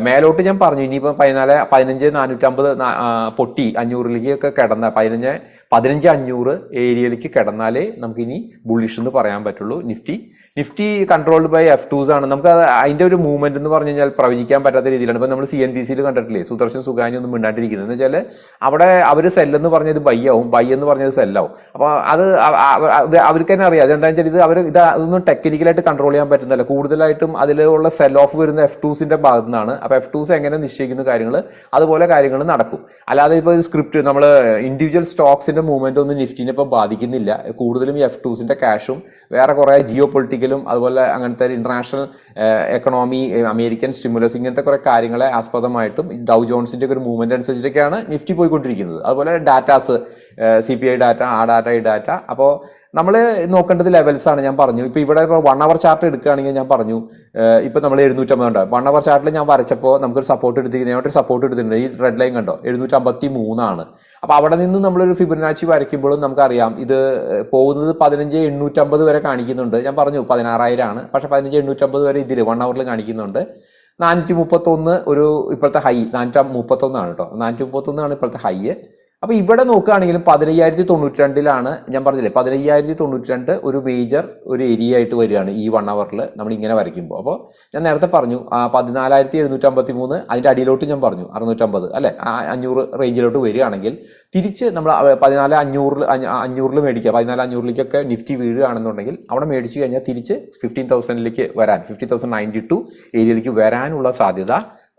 മേലോട്ട് ഞാൻ പറഞ്ഞു ഇനിയിപ്പോൾ പതിനാല് പതിനഞ്ച് നാനൂറ്റമ്പത് പൊട്ടി അഞ്ഞൂറിലേക്ക് പൊട്ടി അഞ്ഞൂറിലേക്കൊക്കെ കിടന്ന പതിനഞ്ച് പതിനഞ്ച് അഞ്ഞൂറ് ഏരിയയിലേക്ക് കിടന്നാലേ നമുക്ക് ഇനി ബുള്ളിഷ് എന്ന് പറയാൻ പറ്റുള്ളൂ. Nifty Nifty controlled by F twos ആണ്. നമുക്ക് അതിന്റെ ഒരു മൂവ്മെന്റ് എന്ന് പറഞ്ഞു കഴിഞ്ഞാൽ പ്രവചിക്കാൻ പറ്റാത്ത രീതിയിലാണ്. ഇപ്പൊ നമ്മൾ സി എൻ ബി സിയിൽ കണ്ടിട്ടില്ലേ? സുദർശൻ സുഖാനി ഒന്നും മിണ്ടാണ്ടിരിക്കുന്നത്. എന്ന് വെച്ചാൽ അവിടെ അവർ സെല്ലെന്ന് പറഞ്ഞത് ബൈ ആവും. ബൈ എന്ന് പറഞ്ഞത് സെല്ലാവും അപ്പോൾ അത് അവർക്ക് തന്നെ അറിയാം. അതെന്താണെന്ന് വെച്ചാൽ ഇത് അവർ ഇത് അതൊന്നും ടെക്നിക്കലായിട്ട് കൺട്രോൾ ചെയ്യാൻ പറ്റുന്നില്ല. കൂടുതലായിട്ടും അതിലുള്ള സെൽ ഓഫ് വരുന്ന എഫ് ടൂസിന്റെ ഭാഗത്തു നിന്നാണ് അപ്പോൾ എഫ് ടൂസ് എങ്ങനെ നിശ്ചയിക്കുന്ന കാര്യങ്ങൾ അതുപോലെ കാര്യങ്ങൾ നടക്കും. അല്ലാതെ ഇപ്പോൾ സ്ക്രിപ്റ്റ് നമ്മൾ ഇൻഡിവിജ്വൽ സ്റ്റോക്സിന്റെ മൂവ്മെന്റ് ഒന്നും നിഫ്റ്റിനെ ഇപ്പോൾ ബാധിക്കുന്നില്ല. കൂടുതലും ഈ എഫ് ടൂസിന്റെ ക്യാഷും വേറെ കുറേ ജിയോ പൊളിറ്റിക്കലും അതുപോലെ അങ്ങനത്തെ ഇന്റർനാഷണൽ എക്കണോമി അമേരിക്കൻ സ്റ്റിമുലസ് ഇങ്ങനത്തെ കുറേ കാര്യങ്ങളെ ആസ്പദമായിട്ടും ഡൗ ജോൺസിന്റെ ഒരു മൂവ്മെന്റ് അനുസരിച്ചിട്ടൊക്കെയാണ് നിഫ്റ്റി പോയിക്കൊണ്ടിരിക്കുന്നത്. അതുപോലെ datas C P I data ആ ഡാറ്റ ഈ ഡാറ്റ അപ്പോൾ നമ്മൾ നോക്കേണ്ടത് ലെവൽസ് ആണ് ഞാൻ പറഞ്ഞു. ഇപ്പൊ ഇവിടെ ഇപ്പോൾ വൺ അവർ ചാർട്ട് എടുക്കുകയാണെങ്കിൽ ഞാൻ പറഞ്ഞു ഇപ്പോൾ ഇപ്പൊ നമ്മൾ എഴുന്നൂറ്റമ്പത് ഉണ്ട് വൺ അവർ ചാർട്ടിൽ ഞാൻ വരച്ചപ്പോൾ നമുക്കൊരു സപ്പോർട്ട് എടുത്തിരിക്കുന്നത് ഒരു സപ്പോർട്ട് എടുത്തിട്ടുണ്ട്. ഈ റെഡ് ലൈൻ കണ്ടോ? എഴുന്നൂറ്റമ്പത്തി മൂന്നാണ് അപ്പോൾ അവിടെ നിന്ന് നമ്മളൊരു ഫിബനാച്ചി വരയ്ക്കുമ്പോഴും നമുക്കറിയാം ഇത് പോകുന്നത് പതിനഞ്ച് എണ്ണൂറ്റമ്പത് വരെ കാണിക്കുന്നുണ്ട്. ഞാൻ പറഞ്ഞു പതിനാറായിരം ആണ്. പക്ഷെ പതിനഞ്ച് എണ്ണൂറ്റമ്പത് വരെ ഇതിൽ വൺ അവറിൽ കാണിക്കുന്നുണ്ട്. നാനൂറ്റി മുപ്പത്തൊന്ന് ഒരു ഇപ്പോഴത്തെ ഹൈ നാനൂറ്റി മുപ്പത്തൊന്നാണ് കേട്ടോ. നാനൂറ്റി മുപ്പത്തൊന്നാണ് ഇപ്പോഴത്തെ ഹൈ അപ്പൊ ഇവിടെ നോക്കുകയാണെങ്കിലും പതിനയ്യായിരത്തി തൊണ്ണൂറ്റി രണ്ടിലാണ് ഞാൻ പറഞ്ഞില്ലേ പതിനയ്യായിരത്തി തൊണ്ണൂറ്റി രണ്ട് ഒരു മേജർ ഒരു ഏരിയ ആയിട്ട് വരികയാണ് ഈ വൺ അവറിൽ നമ്മൾ ഇങ്ങനെ വരയ്ക്കുമ്പോൾ. അപ്പോൾ ഞാൻ നേരത്തെ പറഞ്ഞു ആ പതിനാലായിരത്തി എഴുന്നൂറ്റി അമ്പത്തി മൂന്ന് അതിന്റെ അടിയിലോട്ട് ഞാൻ പറഞ്ഞു അറുന്നൂറ്റമ്പത് അല്ലേ? അഞ്ഞൂറ് റേഞ്ചിലോട്ട് വരികയാണെങ്കിൽ തിരിച്ച് നമ്മൾ പതിനാല് അഞ്ഞൂറിൽ അഞ്ഞൂറിൽ മേടിക്കുക. പതിനാല് അഞ്ഞൂറിലേക്കൊക്കെ നിഫ്റ്റി വീഴുകയാണെന്നുണ്ടെങ്കിൽ അവിടെ മേടിച്ചു കഴിഞ്ഞാൽ തിരിച്ച് ഫിഫ്റ്റീൻ തൗസൻഡിലേക്ക് വരാൻ ഫിഫ്റ്റി തൗസൻഡ് നയന്റി ടു ഏരിയയിലേക്ക് വരാനുള്ള സാധ്യത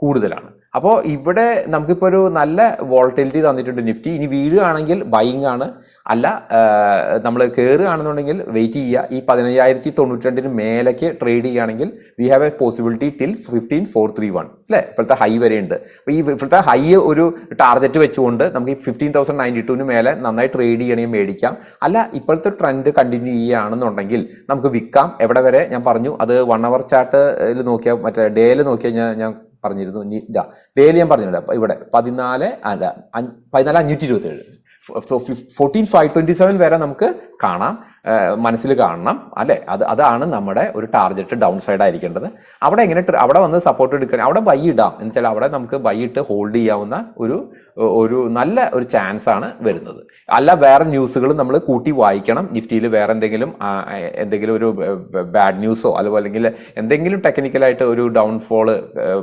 കൂടുതലാണ്. അപ്പോൾ ഇവിടെ നമുക്കിപ്പോൾ ഒരു നല്ല വോൾട്ടിലിറ്റി തന്നിട്ടുണ്ട് നിഫ്റ്റി ഇനി വീഴുകയാണെങ്കിൽ ബൈങ് ആണ്. അല്ല നമ്മൾ കയറുകയാണെന്നുണ്ടെങ്കിൽ വെയിറ്റ് ചെയ്യുക. ഈ പതിനയ്യായിരത്തി തൊണ്ണൂറ്റി രണ്ടിന് മേലേക്ക് ട്രേഡ് ചെയ്യുകയാണെങ്കിൽ we have a possibility till fifteen four three one അല്ലേ? ഇപ്പോഴത്തെ ഹൈ വരെ ഉണ്ട് അപ്പോൾ ഈ ഇപ്പോഴത്തെ ഹൈ ഒരു ടാർഗറ്റ് വെച്ചുകൊണ്ട് നമുക്ക് ഈ ഫിഫ്റ്റീൻ തൗസൻഡ് നയന്റി ടുവിന് മേലെ നന്നായി ട്രേഡ് ചെയ്യണമെങ്കിൽ മേടിക്കാം. അല്ല ഇപ്പോഴത്തെ ട്രെൻഡ് കണ്ടിന്യൂ ചെയ്യുകയാണെന്നുണ്ടെങ്കിൽ നമുക്ക് വിൽക്കാം. എവിടെ വരെ? ഞാൻ പറഞ്ഞു അത് വൺ അവർ ചാർട്ടിൽ നോക്കിയാൽ മറ്റേ ഡേയിൽ നോക്കിയാൽ ഞാൻ ഞാൻ പറഞ്ഞിരുന്നു. ഇനി ഇതാ ഡെയിലി ഞാൻ പറഞ്ഞിട്ടുണ്ട്. ഇവിടെ പതിനാല് അല്ല പതിനാല് അഞ്ഞൂറ്റി ഇരുപത്തി ഏഴ് ഫോർട്ടീൻ ഫൈവ് ട്വന്റി സെവൻ വരെ നമുക്ക് കാണാം. മനസ്സിൽ കാണണം അല്ലെ? അത് അതാണ് നമ്മുടെ ഒരു ടാർഗറ്റ് ഡൗൺ സൈഡ് ആയിരിക്കേണ്ടത്. അവിടെ എങ്ങനെ അവിടെ വന്ന് സപ്പോർട്ട് എടുക്കണം അവിടെ ബൈ ഇടാം. എന്ന് വെച്ചാൽ അവിടെ നമുക്ക് ബൈ ഇട്ട് ഹോൾഡ് ചെയ്യാവുന്ന ഒരു ഒരു നല്ല ഒരു ചാൻസ് ആണ് വരുന്നത്. അല്ല വേറെ ന്യൂസുകൾ നമ്മൾ കൂട്ടി വായിക്കണം. നിഫ്റ്റിയിൽ വേറെ എന്തെങ്കിലും എന്തെങ്കിലും ഒരു ബാഡ് ന്യൂസോ അതുപോലെ അല്ലെങ്കിൽ എന്തെങ്കിലും ടെക്നിക്കലായിട്ട് ഒരു ഡൗൺഫോൾ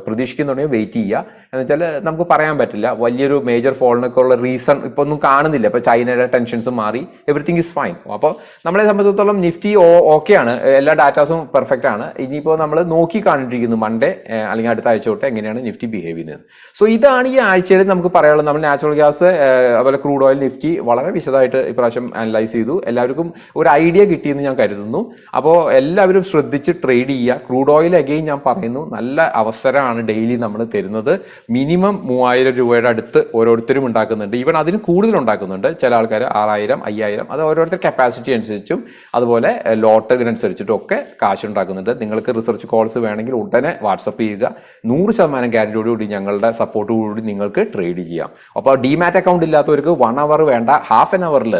പ്രതീക്ഷിക്കുന്നുണ്ടെങ്കിൽ വെയിറ്റ് ചെയ്യുക. എന്ന് വെച്ചാൽ നമുക്ക് പറയാൻ പറ്റില്ല. വലിയൊരു മേജർ ഫോളിനൊക്കെ ഉള്ള റീസൺ ഇപ്പൊ ഒന്നും കാണുന്നില്ല. ഇപ്പൊ ചൈനയുടെ ടെൻഷൻസ് മാറി. എവറിത്തിങ് ഇസ് ഫൈൻ അപ്പോൾ നമ്മളെ സംബന്ധിച്ചിടത്തോളം നിഫ്റ്റി ഓക്കെ ആണ് എല്ലാ ഡാറ്റാസും പെർഫെക്റ്റ് ആണ്. ഇനിയിപ്പോൾ നമ്മൾ നോക്കി കാണിട്ടിരിക്കുന്നു മൺഡേ അല്ലെങ്കിൽ അടുത്ത ആഴ്ച തൊട്ട് എങ്ങനെയാണ് നിഫ്റ്റി ബിഹേവ് ചെയ്യുന്നത്. സോ ഇതാണ് ഈ ആഴ്ചയിൽ നമുക്ക് പറയാനുള്ളത്. നമ്മൾ നാച്ചുറൽ ഗ്യാസ് അതുപോലെ ക്രൂഡ് ഓയിൽ നിഫ്റ്റി വളരെ വിശദമായിട്ട് ഇപ്രാവശ്യം അനലൈസ് ചെയ്തു. എല്ലാവർക്കും ഒരു ഐഡിയ കിട്ടിയെന്ന് ഞാൻ കരുതുന്നു. അപ്പോൾ എല്ലാവരും ശ്രദ്ധിച്ച് ട്രേഡ് ചെയ്യുക. ക്രൂഡ് ഓയിൽ അഗെയിൻ ഞാൻ പറയുന്നു. നല്ല അവസരമാണ് ഡെയിലി നമ്മൾ തരുന്നത്. മിനിമം മൂവായിരം രൂപയുടെ അടുത്ത് ഓരോരുത്തരും ഉണ്ടാക്കുന്നുണ്ട്. ഈവൻ അതിന് കൂടുതൽ ഉണ്ടാക്കുന്നുണ്ട്. ചില ആൾക്കാർ ആറായിരം അയ്യായിരം അത് ഓരോരുത്തർ കപ്പാസിറ്റി അനുസരിച്ചും അതുപോലെ ലോട്ടിനനുസരിച്ചിട്ടും ഒക്കെ കാശ് ഉണ്ടാക്കുന്നുണ്ട് നിങ്ങൾക്ക് റിസർച്ച് കോൾസ് വേണമെങ്കിൽ ഉടനെ വാട്സപ്പ് ചെയ്യുക. നൂറ് ശതമാനം ഗ്യാരണ്ടിയോടുകൂടി ഞങ്ങളുടെ സപ്പോർട്ടോടുകൂടി നിങ്ങൾക്ക് ട്രേഡ് ചെയ്യാം. അപ്പോൾ ഡിമാറ്റ് അക്കൗണ്ട് ഇല്ലാത്തവർക്ക് വൺ അവർ വേണ്ട ഹാഫ് ആൻ അവറിൽ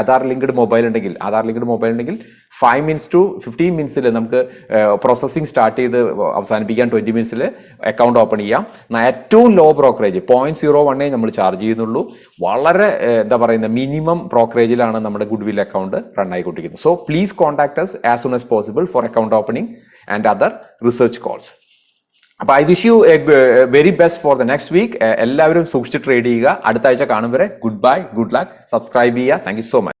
ആധാർ ലിങ്ക്ഡ് മൊബൈൽ ഉണ്ടെങ്കിൽ ആധാർ ലിങ്ക്ഡ് മൊബൈൽ ഉണ്ടെങ്കിൽ ഫൈവ് മിനിറ്റ്സ് ടു ഫിഫ്റ്റീൻ മിനിറ്റ്സിൽ നമുക്ക് പ്രോസസ്സിംഗ് സ്റ്റാർട്ട് ചെയ്ത് അവസാനിപ്പിക്കാൻ ട്വന്റി മിനിറ്റ്സിൽ അക്കൗണ്ട് ഓപ്പൺ ചെയ്യാം. ഏറ്റവും ലോ ബ്രോക്കറേജ് പോയിന്റ് സീറോ വണ്ണേ നമ്മൾ ചാർജ് ചെയ്യുന്നുള്ളൂ. വളരെ എന്താ പറയുന്നത് മിനിമം ബ്രോക്കറേജിലാണ് നമ്മുടെ good will account run ആയിക്കൊണ്ടിരിക്കുന്നത്. So please contact us as soon as possible for account opening and other research calls അപ്പോൾ I wish you a very best for the next week എല്ലാവരും സൂക്ഷിച്ച് ട്രേഡ് ചെയ്യുക. അടുത്ത ആഴ്ച കാണും വരെ. Good bye good luck subscribe ചെയ്യുക. Thank you so much